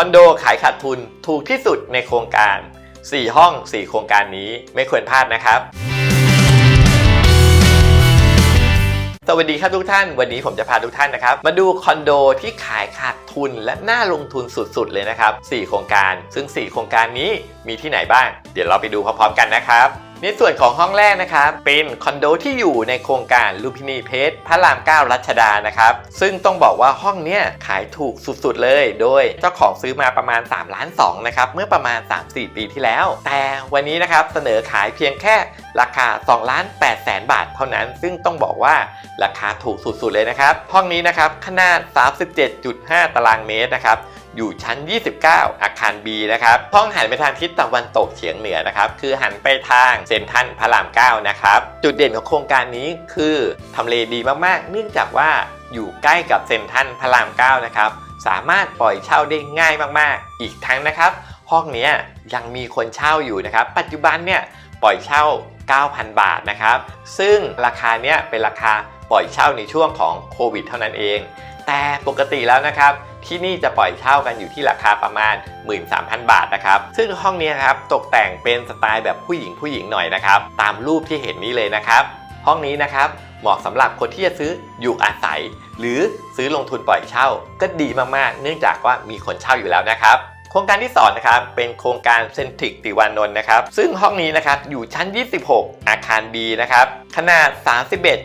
คอนโดขายขาดทุนถูกที่สุดในโครงการ 4 ห้อง 4 โครงการนี้ไม่ควรพลาดนะครับ สวัสดีครับทุกท่าน วันนี้ผมจะพาทุกท่านนะครับ มาดูคอนโดที่ขายขาดทุนและน่าลงทุนสุดๆเลยนะครับ 4 โครงการ ซึ่ง 4 โครงการนี้มีที่ไหนบ้าง เดี๋ยวเราไปดูพร้อมๆกันนะครับ ในส่วนของห้องแรกนะครับเป็นคอนโดที่อยู่ในโครงการลูพินีเพชรพระราม 9 รัชดานะครับ ซึ่งต้องบอกว่าห้องเนี้ยขายถูกสุดๆเลย โดยเจ้าของซื้อมาประมาณ3ล้าน2นะครับเมื่อประมาณ 3-4 ปีที่แล้ว แต่วันนี้นะครับเสนอขายเพียงแค่ราคา2ล้าน8แสนบาทเท่านั้น ซึ่งต้องบอกว่าราคาถูกสุดๆเลยนะครับ ห้องนี้นะครับขนาด 37.5 ตารางเมตรนะครับอยู่ชั้น 29 อาคาร B นะครับ ห้องหันไปทางทิศตะวันตกเฉียงเหนือนะครับ คือหันไปทางเซ็นทรัลพระราม 9 นะครับ จุดเด่นของโครงการนี้คือทำเลดีมากๆ เนื่องจากว่าอยู่ใกล้กับเซ็นทรัลพระราม 9 นะครับ สามารถปล่อยเช่าได้ง่ายมากๆ อีกทั้งนะครับ ห้องนี้ยยังมีคนเช่าอยู่นะครับ ปัจจุบันเนี่ยปล่อยเช่า 9,000 บาทนะครับ ซึ่งราคาเนี้ยเป็นราคาปล่อยเช่าในช่วงของโควิดเท่านั้นเอง แต่ปกติแล้วนะครับที่นี่จะปล่อยเช่ากันอยู่ที่ราคาประมาณ 13,000 บาทนะครับ ซึ่งห้องนี้ครับตกแต่งเป็นสไตล์แบบผู้หญิงผู้หญิงหน่อยนะครับ ตามรูปที่เห็นนี้เลยนะครับ ห้องนี้นะครับเหมาะสำหรับคนที่จะซื้ออยู่อาศัย หรือซื้อลงทุนปล่อยเช่า ก็ดีมากๆ เนื่องจากว่ามีคนเช่าอยู่แล้วนะครับ โครงการที่2นะครับเป็นโครงการเซนทริกติวานนท์นะครับ ซึ่งห้องนี้นะครับอยู่ชั้น 26 อาคาร B นะครับขนาด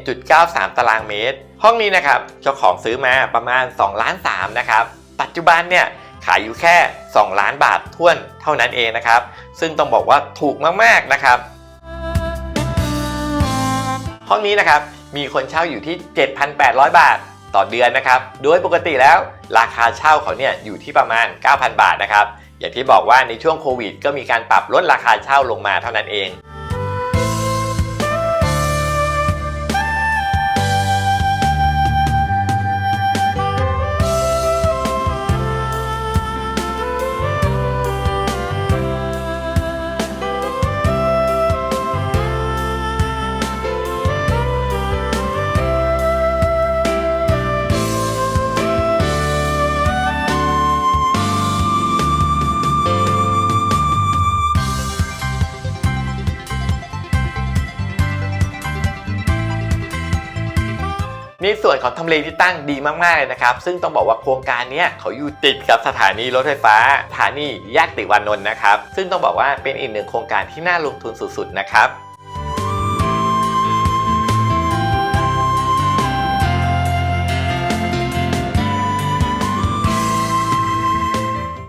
31.93 ตารางเมตร ห้องนี้นะครับเจ้าของซื้อมาประมาณ2ล้าน3นะครับปัจจุบันเนี่ยขายอยู่แค่ 2 ล้านบาทท้วนเท่านั้นเองนะครับ ซึ่งต้องบอกว่าถูกมากๆนะครับ ห้องนี้นะครับมีคนเช่าอยู่ที่ 7,800 บาทต่อเดือนนะครับ โดยปกติแล้วราคาเช่าเขาเนี่ยอยู่ที่ประมาณ 9,000 บาทนะครับ อย่างที่บอกว่าในช่วงโควิด ก็มีการปรับลดราคาเช่าลงมาเท่านั้นเอง ในส่วนของทำเลที่ตั้งดีมากๆเลยนะครับ ซึ่งต้องบอกว่าโครงการนี้เขาอยู่ติดกับสถานีรถไฟฟ้าสถานีแยกติวานนท์นะครับ ซึ่งต้องบอกว่าเป็นอีกหนึ่งโครงการที่น่าลงทุนสุดๆนะครับ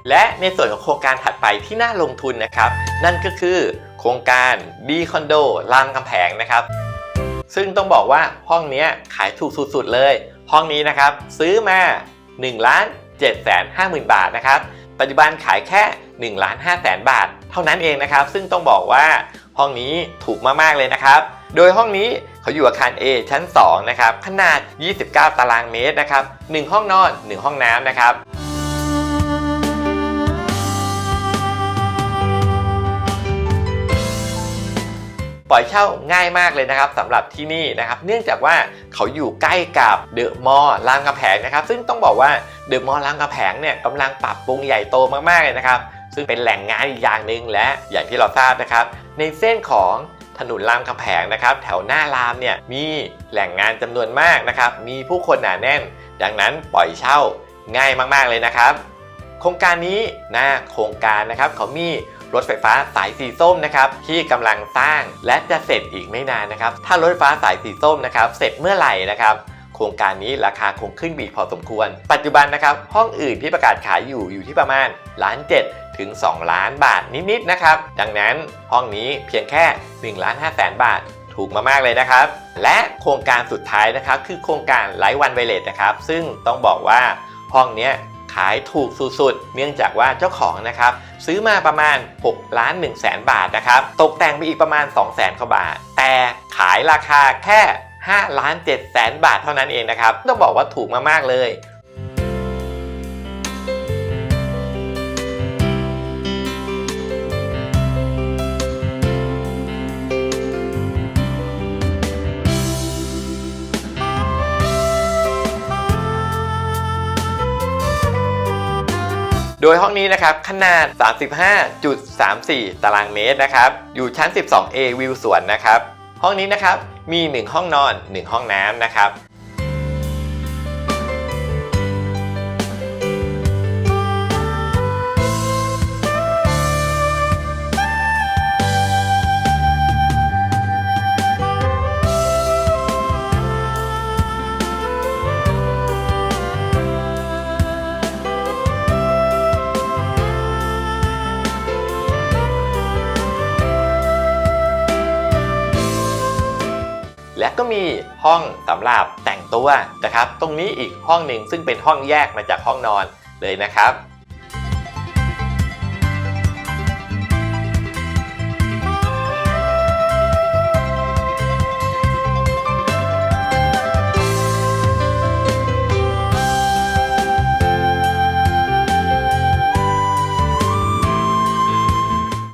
และในส่วนของโครงการถัดไปที่น่าลงทุนนะครับ นั่นก็คือโครงการดีคอนโดรามคำแพงนะครับ ซึ่งต้องบอกว่าห้องนี้ขายถูกสุดๆเลย ห้องนี้นะครับซื้อมา1ล้าน7แสน5หมื่นบาทนะครับ ปัจจุบันขายแค่1ล้าน5แสนบาท เท่านั้นเองนะครับ ซึ่งต้องบอกว่าห้องนี้ถูกมากๆเลยนะครับ โดยห้องนี้เขาอยู่อาคาร A ชั้น 2 นะครับ ขนาด 29 ตารางเมตรนะครับ 1 ห้องนอน 1 ห้องน้ำนะครับ ล่อยเช่าง่ายมากเลยนะครับสำหรับที่นี่นะครับ เนื่องจากว่าเขาอยู่ใกล้กับเดอะมอลล์รามคำแหงนะครับ ซึ่งต้องบอกว่าเดอะมอลล์รามคำแหงเนี่ยกำลังปรับปรุงใหญ่โตมากๆเลยนะครับ ซึ่งเป็นแหล่งงานอีกอย่างหนึ่งและอย่างที่เราทราบนะครับ ในเส้นของถนนรามคำแหงนะครับแถวหน้ารามเนี่ยมีแหล่งงานจำนวนมากนะครับ มีผู้คนหนาแน่น ดังนั้นปล่อยเช่าง่ายมากๆเลยนะครับ โครงการนี้นะโครงการนะครับเขามี รถไฟฟ้าสายสีส้มนะครับที่กำลังสร้างและจะเสร็จอีกไม่นานนะครับถ้ารถไฟฟ้าสายสีส้มนะครับเสร็จเมื่อไหร่นะครับโครงการนี้ราคาคงขึ้นบีพอสมควร ปัจจุบันนะครับห้องอื่นที่ประกาศขายอยู่อยู่ที่ประมาณล้าน7ถึง 2 ล้านบาทนิดๆนะครับ ดังนั้นห้องนี้เพียงแค่1ล้าน5แสนบาทถูกมากๆเลยนะครับ และโครงการสุดท้ายนะครับคือโครงการไลท์วันไวเลตนะครับ ซึ่งต้องบอกว่าห้องเนี้ย ขายถูกสุดๆ เนื่องจากว่าเจ้าของนะครับซื้อมาประมาณ6ล้าน1แสนบาทนะครับ ตกแต่งไปอีกประมาณ2แสนกว่าบาท แต่ขายราคาแค่5ล้าน7แสนบาทเท่านั้นเองนะครับ ต้องบอกว่าถูกมากๆเลย โดยห้องนี้นะครับขนาด 35.34 ตารางเมตรนะครับ อยู่ชั้น 12A วิวสวนนะครับ ห้องนี้นะครับมี 1 ห้องนอน 1 ห้องน้ำนะครับ ห้องสำหรับแต่งตัวนะครับ ตรงนี้อีกห้องหนึ่งซึ่งเป็นห้องแยกมาจากห้องนอนเลยนะครับ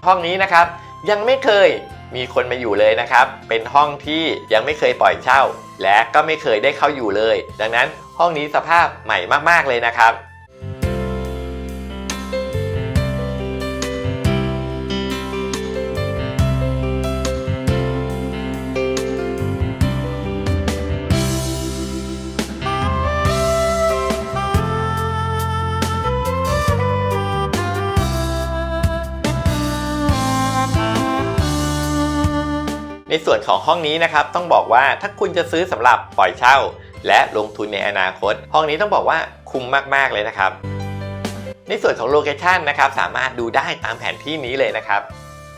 ห้องนี้นะครับยังไม่เคย มีคนมาอยู่เลยนะครับ เป็นห้องที่ยังไม่เคยปล่อยเช่า และก็ไม่เคยได้เข้าอยู่เลย ดังนั้นห้องนี้สภาพใหม่มากๆเลยนะครับ ในส่วนของห้องนี้นะครับต้องบอกว่าถ้าคุณจะซื้อสำหรับปล่อยเช่า และลงทุนในอนาคต ห้องนี้ต้องบอกว่าคุ้มมากๆเลยนะครับ ในส่วนของโลเคชันนะครับสามารถดูได้ตามแผนที่นี้เลยนะครับ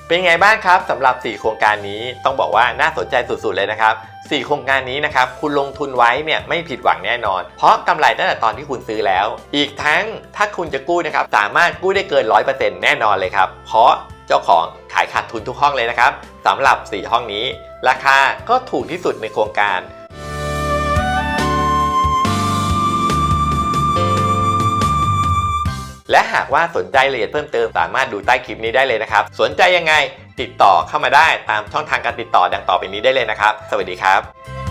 เป็นไงบ้างครับสำหรับ 4 โครงการนี้ต้องบอกว่าน่าสนใจสุดๆเลยนะครับ 4 โครงการนี้นะครับคุณลงทุนไว้เนี่ยไม่ผิดหวังแน่นอน เพราะกำไรตั้งแต่ตอนที่คุณซื้อแล้ว อีกทั้งถ้าคุณจะกู้นะครับสามารถกู้ได้เกิน 100%แน่นอนเลยครับ เพราะ เจ้าของขายขาดทุนทุกห้องเลยนะครับสำหรับ 4 ห้องนี้ ราคาก็ถูกที่สุดในโครงการและหากว่าสนใจรายละเอียดเพิ่มเติมสามารถดูใต้คลิปนี้ได้เลยนะครับ สนใจยังไงติดต่อเข้ามาได้ตามช่องทางการติดต่อดังต่อไปนี้ได้เลยนะครับ สวัสดีครับ